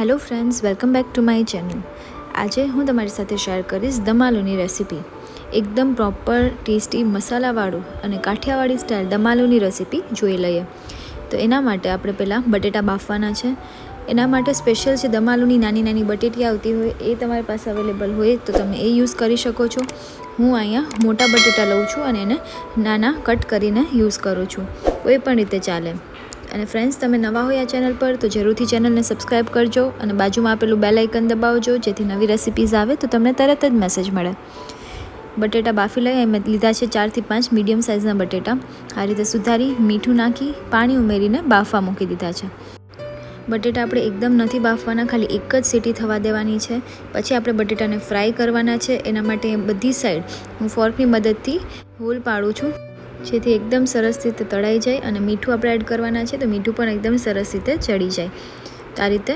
Hello friends welcome back to my channel આજે હું તમારી સાથે શેર કરીશ દમાલુની રેસીપી એકદમ પ્રોપર ટેસ્ટી મસાલાવાળું અને કાઠિયાવાડી સ્ટાઇલ દમાલુની રેસીપી જોઈ લઈએ. તો એના માટે આપણે પહેલાં બટેટા બાફવાના છે. એના માટે સ્પેશિયલ છે દમાલુની નાની નાની બટેટી આવતી હોય એ તમારી પાસે અવેલેબલ હોય તો તમે એ યુઝ કરી શકો છો. હું અહીંયા મોટા બટેટા લઉં છું અને એને નાના કટ કરીને યુઝ કરું છું. કોઈ પણ રીતે ચાલે. અને ફ્રેન્ડ્સ તમે નવા હોય આ ચેનલ પર, તો જરૂરથી ચેનલને સબસ્ક્રાઈબ કરજો અને બાજુમાં આપેલું બેલ આઇકન દબાવજો, જેથી નવી રેસિપીઝ આવે તો તમને તરત જ મેસેજ મળે. બટેટા બાફી લઈ મેં લીધા છે ચારથી પાંચ મીડિયમ સાઇઝના બટેટા. આ રીતે સુધારી, મીઠું નાખી, પાણી ઉમેરીને બાફવા મૂકી દીધા છે. બટેટા આપણે એકદમ નથી બાફવાના, ખાલી એક જ સીટી થવા દેવાની છે. પછી આપણે બટેટાને ફ્રાય કરવાના છે. એના માટે બધી સાઈડ હું ફોર્કની મદદથી હોલ પાડું છું. જેથી એકદમ સરસ રીતે તળાઈ જાય અને મીઠું આપણે એડ કરવાના છે તો મીઠું પણ એકદમ સરસ રીતે ચડી જાય. આ રીતે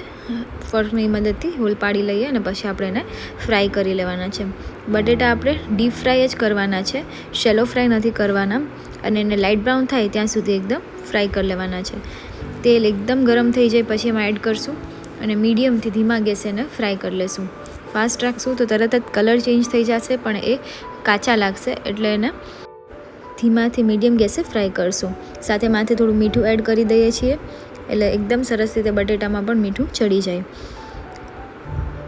ફર્કની મદદથી હોલ પાડી લઈએ અને પછી આપણે એને ફ્રાય કરી લેવાના છે. બટેટા આપણે ડીપ ફ્રાય જ કરવાના છે. શેલો ફ્રાય નથી કરવાના અને એને લાઇટ બ્રાઉન થાય ત્યાં સુધી એકદમ ફ્રાય કરી લેવાના છે. તેલ એકદમ ગરમ થઈ જાય પછી એમાં એડ કરશું અને મીડિયમથી ધીમા ગેસે એને ફ્રાય કરી લેશું. ફાસ્ટ રાખશું તો તરત જ કલર ચેન્જ થઈ જશે પણ એ કાચા લાગશે એટલે એને ધીમાથી મીડિયમ ગેસે ફ્રાય કરશું. સાથે માથે થોડું મીઠું એડ કરી દઈએ છીએ. એટલે એકદમ સરસ રીતે બટેટામાં પણ મીઠું ચડી જાય.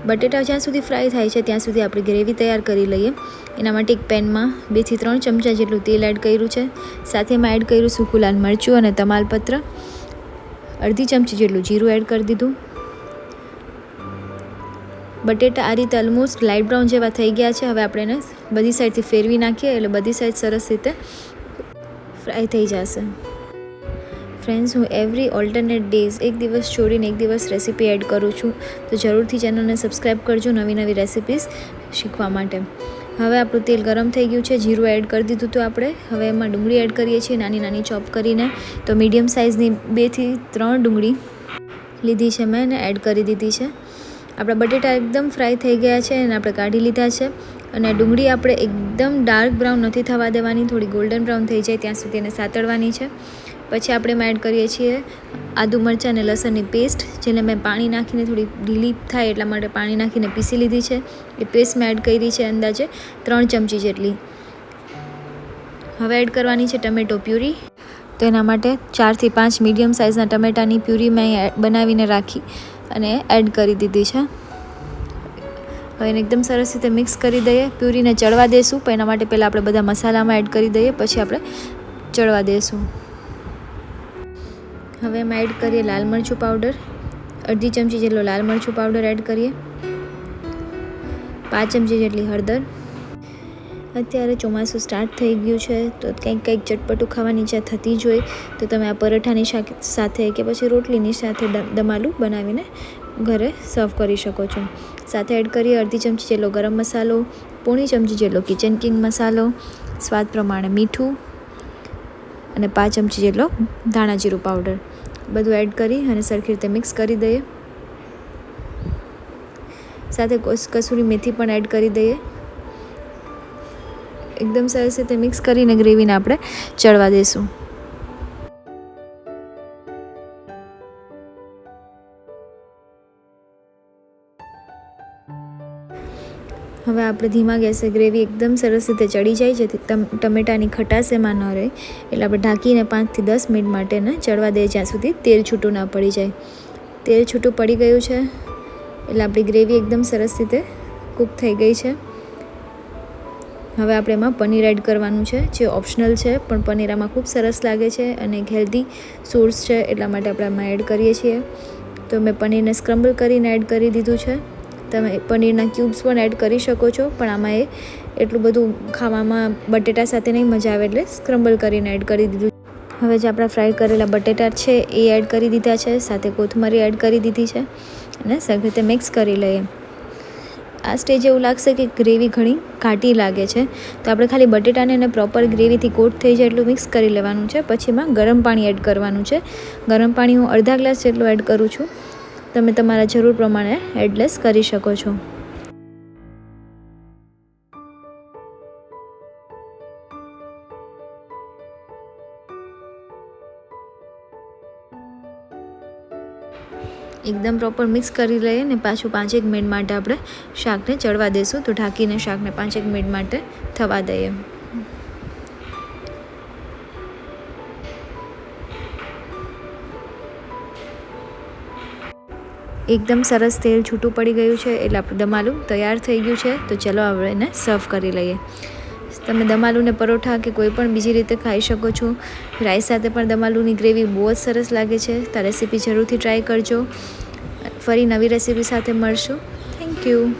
બટેટા જ્યાં સુધી ફ્રાય થાય છે, ત્યાં સુધી આપણે ગ્રેવી તૈયાર કરી લઈએ. એના માટે એક પેનમાં બેથી ત્રણ ચમચા જેટલું તેલ એડ કર્યું છે. સાથે એમાં એડ કર્યું સૂકું મરચું અને તમાલપત્ર. અડધી ચમચી જેટલું જીરું એડ કરી દીધું. બટેટા આ રીતે ઓલમોસ્ટ લાઇટ બ્રાઉન જેવા થઈ ગયા છે. હવે આપણે એને બધી સાઈડથી ફેરવી નાખીએ એટલે બધી સાઈડ સરસ રીતે ફ્રાય થઈ જશે. ફ્રેન્ડ્સ હું એવરી ઓલ્ટરનેટ ડેઝ એક દિવસ છોડીને એક દિવસ રેસીપી એડ કરું છું. તો જરૂરથી ચેનલને સબસ્ક્રાઈબ કરજો નવી નવી રેસિપીઝ શીખવા માટે. હવે આપણું તેલ ગરમ થઈ ગયું છે. જીરું એડ કરી દીધું હતું આપણે. હવે એમાં ડુંગળી એડ કરીએ છીએ. નાની નાની ચોપ કરીને. તો મીડિયમ સાઇઝની બેથી ત્રણ ડુંગળી લીધી છે મેં અને એડ કરી દીધી છે. આપણા બટેટા એકદમ ફ્રાય થઈ ગયા છે અને આપણે કાઢી લીધા છે. અને ડુંગળી આપણે એકદમ ડાર્ક બ્રાઉન નથી થવા દેવાની, થોડી ગોલ્ડન બ્રાઉન થઈ જાય ત્યાં સુધી એને સાતળવાની છે. પછી આપણે એમાં એડ કરીએ છીએ આદુ મરચાં અને લસણની પેસ્ટ, જેને મેં પાણી નાખીને થોડી ઢીલી થાય એટલા માટે પાણી નાખીને પીસી લીધી છે. એ પેસ્ટ મેં એડ કરી છે અંદાજે ત્રણ ચમચી જેટલી. હવે એડ કરવાની છે ટમેટો પ્યુરી. તો એના માટે ચારથી પાંચ મીડિયમ સાઇઝના ટમેટાની પ્યુરી મેં બનાવીને રાખી. અને એડ કરી દીધી છે. હવે એને એકદમ સરસ રીતે મિક્સ કરી દઈએ. પ્યુરીને ચડવા દઈશું પણ એના માટે પહેલાં આપણે બધા મસાલામાં એડ કરી દઈએ, પછી આપણે ચડવા દઈશું હવે એમાં એડ કરીએ લાલ મરચું પાવડર અડધી ચમચી જેટલો લાલ મરચું પાવડર એડ કરીએ. પાંચ ચમચી જેટલી હળદર. અત્યારે ચોમાસું સ્ટાર્ટ થઈ ગયું છે, તો કંઈક કંઈક ચટપટું ખાવાની ઈચ્છા થતી જ હોય, તો તમે આ પરોઠાની સાથે કે પછી રોટલીની સાથે દમાલું બનાવીને ઘરે સર્વ કરી શકો છો. સાથે એડ કરીએ અડધી ચમચી જેટલો ગરમ મસાલો, પોણી ચમચી જેટલો કિચન કિંગ મસાલો, સ્વાદ પ્રમાણે મીઠું અને પાંચ ચમચી જેટલો ધાણા જીરું પાવડર બધું એડ કરી અને સરખી રીતે મિક્સ કરી દઈએ. સાથે કસૂરી મેથી પણ એડ કરી દઈએ. એકદમ સરસ રીતે મિક્સ કરીને ગ્રેવીને આપણે ચડવા દઈશું હવે આપણે ધીમા ગેસે ગ્રેવી એકદમ સરસ રીતે ચડી જાય, જેથી ટમેટાની ખટાશ એમાં ન રહે. એટલે આપણે ઢાંકીને પાંચથી દસ મિનિટ માટે એને ચડવા દઈએ જ્યાં સુધી તેલ છૂટું ના પડી જાય. તેલ છૂટું પડી ગયું છે, એટલે આપણી ગ્રેવી એકદમ સરસ રીતે કૂક થઈ ગઈ છે. હવે આપણે એમાં પનીર એડ કરવાનું છે, જે ઓપ્શનલ છે, પણ પનીર આમાં ખૂબ સરસ લાગે છે અને એક હેલ્ધી સોર્સ છે, એટલા માટે આપણે આમાં એડ કરીએ છીએ. તો મેં પનીરને સ્ક્રમ્બલ કરીને એડ કરી દીધું છે. તમે પનીરના ક્યુબ્સ પણ એડ કરી શકો છો, પણ આમાં એ એટલું બધું ખાવામાં બટેટા સાથે નહીં મજા આવે એટલે સ્ક્રમ્બલ કરીને એડ કરી દીધું હવે જે આપણા ફ્રાય કરેલા બટેટા છે, એ એડ કરી દીધા છે, સાથે કોથમરી એડ કરી દીધી છે અને સરખી રીતે મિક્સ કરી લઈએ. આ સ્ટેજ એવું લાગશે કે ગ્રેવી ઘણી ઘાટી લાગે છે. તો આપણે ખાલી બટેટાને એને પ્રોપર ગ્રેવીથી કોટ થઈ જાય એટલું મિક્સ કરી લેવાનું છે. પછી એમાં ગરમ પાણી એડ કરવાનું છે. ગરમ પાણી હું અડધા ગ્લાસ જેટલું એડ કરું છું. તમે તમારા જરૂર પ્રમાણે એડલેસ કરી શકો છો. એકદમ પ્રોપર મિક્સ કરી લઈએ ને પાછું પાંચેક મિનિટ માટે આપણે શાકને ચડવા દઈશું તો ઢાંકીને શાકને પાંચેક મિનિટ માટે થવા દઈએ. એકદમ સરસ તેલ છૂટું પડી ગયું છે એટલે આપણું દમાલું તૈયાર થઈ ગયું છે. તો ચલો આપણે એને સર્વ કરી લઈએ. તમે દમાલુને પરોઠા કે કોઈ પણ બીજી રીતે ખાઈ શકો છો. રાઈસ સાથે પણ દમાલુની ગ્રેવી બહુ જ સરસ લાગે છે. તો રેસીપી જરૂરથી ટ્રાય કરજો. ફરી નવી રેસીપી સાથે મળશું. Thank you.